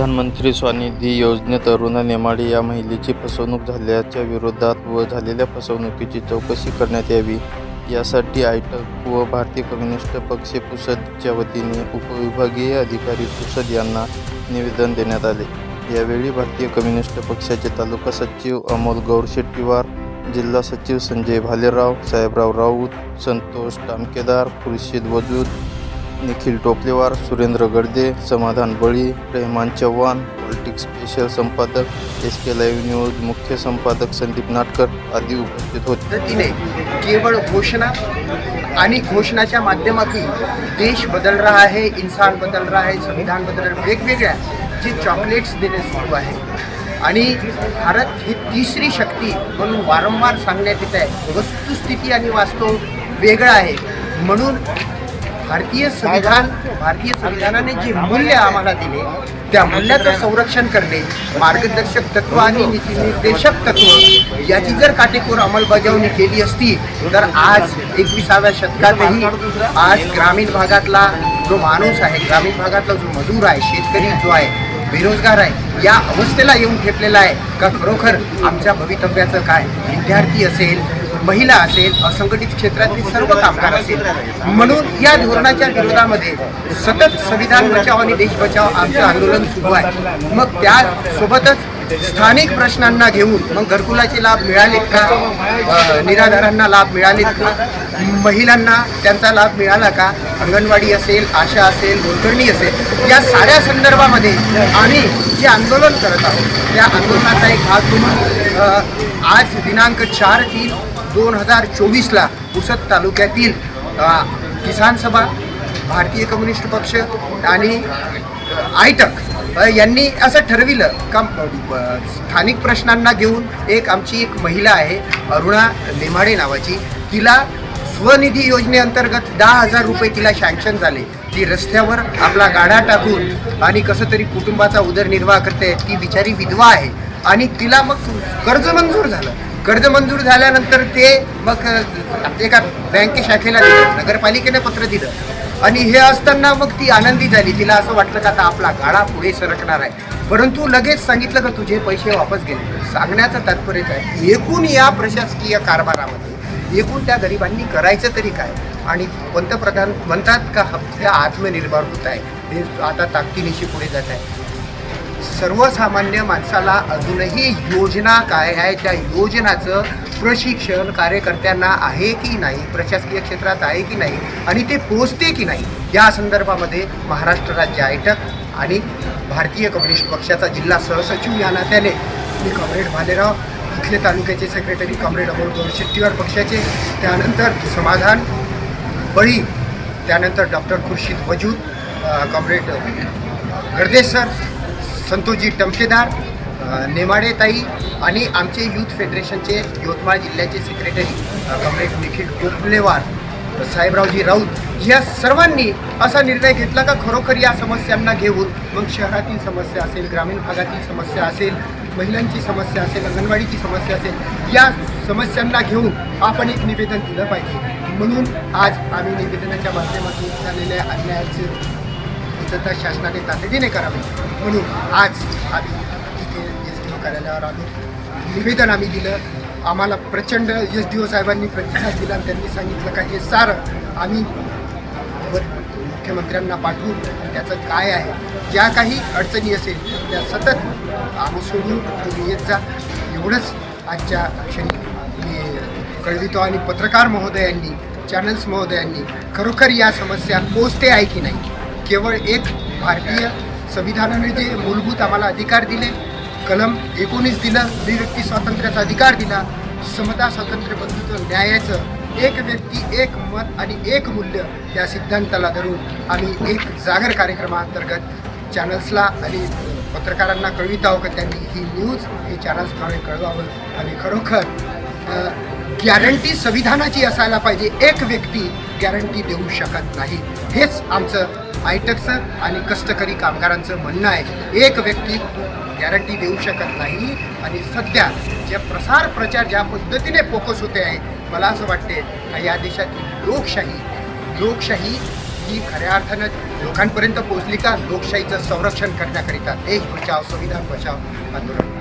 प्रधानमंत्री स्वनिधी योजनेत अरुणा नेमाडे या महिलेची फसवणूक झाल्याच्या विरोधात व झालेल्या फसवणुकीची चौकशी करण्यात यावी. यासाठी आयटक व भारतीय कम्युनिस्ट पक्ष पुसदच्या वतीने उपविभागीय अधिकारी पुसद यांना निवेदन देण्यात आले. यावेळी भारतीय कम्युनिस्ट पक्षाचे तालुका सचिव अमोल गौर शेट्टीवार जिल्हा सचिव संजय भालेराव साहेबराव राऊत संतोष टामकेदार खुर्शीद वजूद निखिल टोपलेवार सुरेंद्र गडदे समाधान बळी रेहमान चव्हाण पॉलिटिक्स स्पेशल संपादक एस के लाईव्ह न्यूज मुख्य संपादक संदीप नाटकर आदी उपस्थित होते. पद्धतीने केवळ घोषणा आणि घोषणाच्या माध्यमातून देश बदल रहा है इन्सान बदल रहा है संविधान बदल रहा वेगवेगळ्या जे चॉकलेट्स देणे सुरू आहे. आणि भारत ही तिसरी शक्ती म्हणून वारंवार सांगण्यात येत आहे वस्तुस्थिती आणि वास्तव वेगळं आहे. म्हणून भारतीय संविधान भारतीय संविधानाने जे मूल्य आम्हाला दिले त्या मूल्याचं संरक्षण करणे मार्गदर्शक तत्व आणि नीतिनिर्देशक तत्व याची जर काटेकोर अंमलबजावणी केली असती तर आज एकविसाव्या शतकातही आज ग्रामीण भागातला जो माणूस आहे ग्रामीण भागातला जो मजूर आहे शेतकरी जो आहे बेरोजगार आहे या अवस्थेला येऊन ठेपलेला आहे का खरोखर आमच्या भवितव्याचं काय? विद्यार्थी असेल महिला असेल असंघटित क्षेत्रातील सर्व कामगार असेल. म्हणून या धोरणाच्या विरोधामध्ये सतत संविधान बचाव आणि देश बचाव आमचं आंदोलन सुरू आहे. मग त्यासोबतच स्थानिक प्रश्नांना घेऊन मग घरकुलाचे लाभ मिळालेत का? निराधारांना लाभ मिळालेत का? महिलांना त्यांचा लाभ मिळाला का? अंगणवाडी असेल आशा असेल मोलकर्णी असेल या साऱ्या संदर्भामध्ये आम्ही जे आंदोलन करत आहोत त्या आंदोलनाचा एक भाग म्हणून आज दिनांक चार तीन दोन हजार चोवीसला पुसद तालुक्यातील किसान सभा भारतीय कम्युनिस्ट पक्ष आणि आयटक यांनी असं ठरविलं का स्थानिक प्रश्नांना घेऊन एक आमची एक महिला आहे अरुणा नेमाडे नावाची तिला स्वनिधी योजनेअंतर्गत दहा हजार रुपये तिला सँक्शन झाले. ती रस्त्यावर आपला गाडा टाकून आणि कसं तरी कुटुंबाचा उदरनिर्वाह करते ती बिचारी विधवा आहे. आणि तिला मग कर्ज मंजूर झालं. कर्ज मंजूर झाल्यानंतर ते मग एका बँके शाखेला दिलं नगरपालिकेने पत्र दिलं. आणि हे असताना मग ती आनंदी झाली. तिला असं वाटलं का आता आपला गाडा पुढे सरकणार आहे. परंतु लगेच सांगितलं का तुझे पैसे वापस गेले. सांगण्याचं तात्पर्य काय? एकूण या प्रशासकीय कारभारामध्ये एकूण त्या गरिबांनी करायचं तरी काय? आणि पंतप्रधान म्हणतात का हप्त्या आत्मनिर्भर होत आहे. हे आता ताकदीनिशी पुढे जात आहे. सर्वसामान्य माणसाला अजूनही योजना काय आहे? त्या योजनाचं प्रशिक्षण कार्यकर्त्यांना आहे की नाही? प्रशासकीय क्षेत्रात आहे की नाही? आणि ते पोचते की नाही? या संदर्भामध्ये महाराष्ट्र राज्य आयटक आणि भारतीय कम्युनिस्ट पक्षाचा जिल्हा सहसचिव या नात्याने मी कॉम्रेड भालेराव इथले तालुक्याचे सेक्रेटरी कॉम्रेड अमोल गौर शेट्टीवार पक्षाचे त्यानंतर समाधान बळी त्यानंतर डॉक्टर खुर्शीद वजूद कॉम्रेड गर्देश सर संतोषजी टमकेदार नेमाडेताई आणि आमचे यूथ फेडरेशनचे यवतमाळ जिल्ह्याचे सेक्रेटरी अ, कॉम्रेड निखिल टोपलेवार साहेबरावजी राऊत या सर्वांनी असा निर्णय घेतला का खरोखर या समस्यांना घेऊन मग शहरातील समस्या असेल ग्रामीण भागातील समस्या असेल महिलांची समस्या असेल अंगणवाडीची समस्या असेल या समस्यांना घेऊन आपण एक निवेदन दिलं पाहिजे. म्हणून आज आम्ही निवेदनाच्या माध्यमातून झालेल्या अन्यायाचे स्वच्छता शासनाने तातडीने करावी. म्हणून आज आम्ही तिथे एस डी ओ कार्यालयावर आलो. निवेदन आम्ही दिलं. आम्हाला प्रचंड एस डी ओ साहेबांनी प्रतिसाद दिला आणि त्यांनी सांगितलं का हे सारं आम्ही मुख्यमंत्र्यांना पाठवून त्याचं काय आहे? ज्या काही अडचणी असेल त्या सतत आम्ही सोडून तुम्ही येत जा. एवढंच आजच्या क्षणी मी कळवितो. आणि पत्रकार महोदयांनी चॅनल्स महोदयांनी खरोखर या समस्या पोचते आहे की नाही? केवळ एक भारतीय संविधानाने जे मूलभूत आम्हाला अधिकार दिले कलम एकोणीस दिलं अभिव्यक्ती स्वातंत्र्याचा अधिकार दिला समता स्वातंत्र्य बंधुत्व न्यायाचं एक व्यक्ती एक मत आणि एक मूल्य या सिद्धांताला धरून आम्ही एक जागर कार्यक्रमाअंतर्गत चॅनल्सला आणि पत्रकारांना कळवित आहोत त्यांनी ही न्यूज हे चॅनल्सद्वारे कळवावं आणि खरोखर गॅरंटी संविधानाची असायला पाहिजे. एक व्यक्ती गॅरंटी देऊ शकत नाही. हेच आमचं आयटकचं आणि कष्टकरी कामगारांचं म्हणणं आहे. एक व्यक्ती गॅरंटी देऊ शकत नाही आणि सध्या जे प्रसार प्रचार ज्या पद्धतीने फोकस होते आहे मला असं वाटते का या देशातील लोकशाही लोकशाही ही खऱ्या अर्थानं लोकांपर्यंत पोहोचली का? लोकशाहीचं संरक्षण करण्याकरिता. देश बचाव संविधान बचाव आंदोलन.